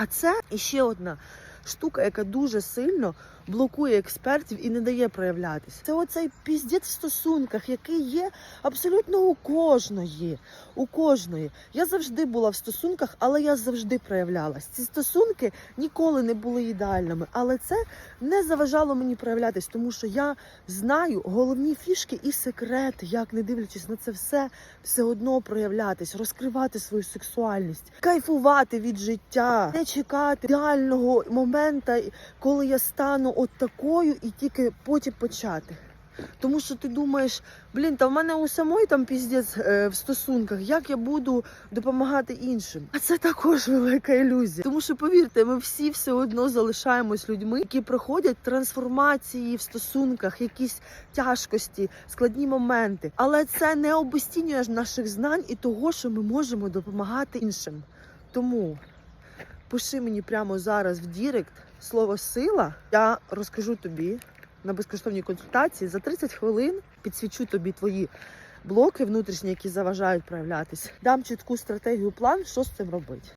А це ще одна штука, яка дуже сильно блокує експертів і не дає проявлятися. Це оцей піздець в стосунках, який є абсолютно у кожної. У кожної. Я завжди була в стосунках, але я завжди проявлялась. Ці стосунки ніколи не були ідеальними, але це не заважало мені проявлятись, тому що я знаю головні фішки і секрети, як не дивлячись на це все, все одно проявлятись, розкривати свою сексуальність, кайфувати від життя, не чекати ідеального моменту, коли я стану от такою, і тільки потім почати. Тому що ти думаєш, блін, та в мене у самої там піздець е, в стосунках, як я буду допомагати іншим. А це також велика ілюзія. Тому що повірте, ми всі все одно залишаємось людьми, які проходять трансформації в стосунках, якісь тяжкості, складні моменти. Але це не обесцінює наших знань і того, що ми можемо допомагати іншим. Тому пиши мені прямо зараз в Дірект слово сила. Я розкажу тобі на безкоштовній консультації за 30 хвилин підсвічу тобі твої блоки внутрішні, які заважають проявлятись. Дам чітку стратегію, план, що з цим робити.